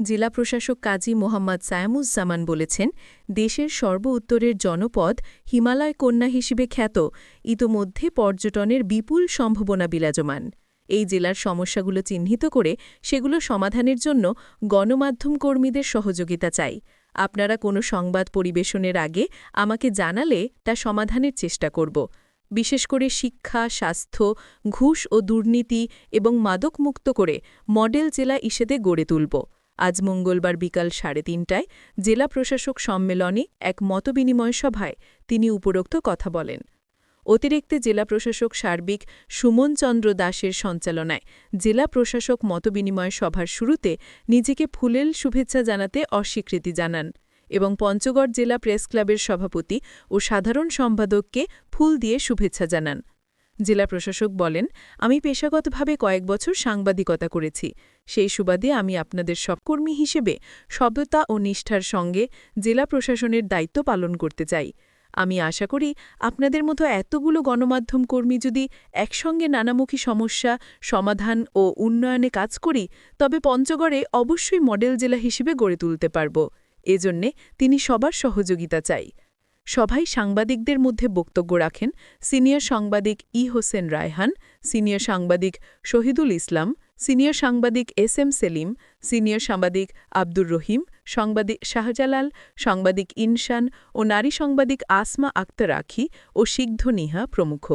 জেলা প্রশাসক কাজী মোহাম্মদ সায়ামুজ্জামান বলেছেন, দেশের সর্ব উত্তরের জনপদ হিমালয় কন্যা হিসেবে খ্যাত, ইতোমধ্যে পর্যটনের বিপুল সম্ভাবনা বিরাজমান। এই জেলার সমস্যাগুলো চিহ্নিত করে সেগুলো সমাধানের জন্য গণমাধ্যম কর্মীদের সহযোগিতা চাই। আপনারা কোনো সংবাদ পরিবেশনের আগে আমাকে জানালে তা সমাধানের চেষ্টা করব। বিশেষ করে শিক্ষা, স্বাস্থ্য, ঘুষ ও দুর্নীতি এবং মাদকমুক্ত করে মডেল জেলা ইসেদে গড়ে তুলব। আজ মঙ্গলবার বিকাল সাড়ে তিনটায় জেলা প্রশাসক সম্মেলনে এক মতবিনিময় সভায় তিনি উপরোক্ত কথা বলেন। অতিরিক্ত জেলা প্রশাসক সার্বিক সুমন চন্দ্র দাসের সঞ্চালনায় জেলা প্রশাসক মতবিনিময় সভার শুরুতে নিজেকে ফুলেল শুভেচ্ছা জানাতে অস্বীকৃতি জানান এবং পঞ্চগড় জেলা প্রেস ক্লাবের সভাপতি ও সাধারণ সম্পাদককে ফুল দিয়ে শুভেচ্ছা জানান। জেলা প্রশাসক বলেন, আমি পেশাগতভাবে কয়েক বছর সাংবাদিকতা করেছি। সেই সুবাদে আমি আপনাদের সবকর্মী হিসেবে সভ্যতা ও নিষ্ঠার সঙ্গে জেলা প্রশাসনের দায়িত্ব পালন করতে চাই। আমি আশা করি আপনাদের মতো এতগুলো গণমাধ্যম কর্মী যদি একসঙ্গে নানামুখী সমস্যা, সমাধান ও উন্নয়নে কাজ করি, তবে পঞ্চগড়ে অবশ্যই মডেল জেলা হিসেবে গড়ে তুলতে পারব। এজন্যে তিনি সবার সহযোগিতা চাই। সভায় সাংবাদিকদের মধ্যে বক্তব্য রাখেন সিনিয়র সাংবাদিক ই হোসেন রায়হান, সিনিয়র সাংবাদিক শহীদুল ইসলাম, সিনিয়র সাংবাদিক এস এম সেলিম, সিনিয়র সাংবাদিক আব্দুর রহিম, সাংবাদিক শাহজালাল, সাংবাদিক ইনশান ও নারী সাংবাদিক আসমা আক্তার আখি ও সিদ্ধ নিহা প্রমুখ।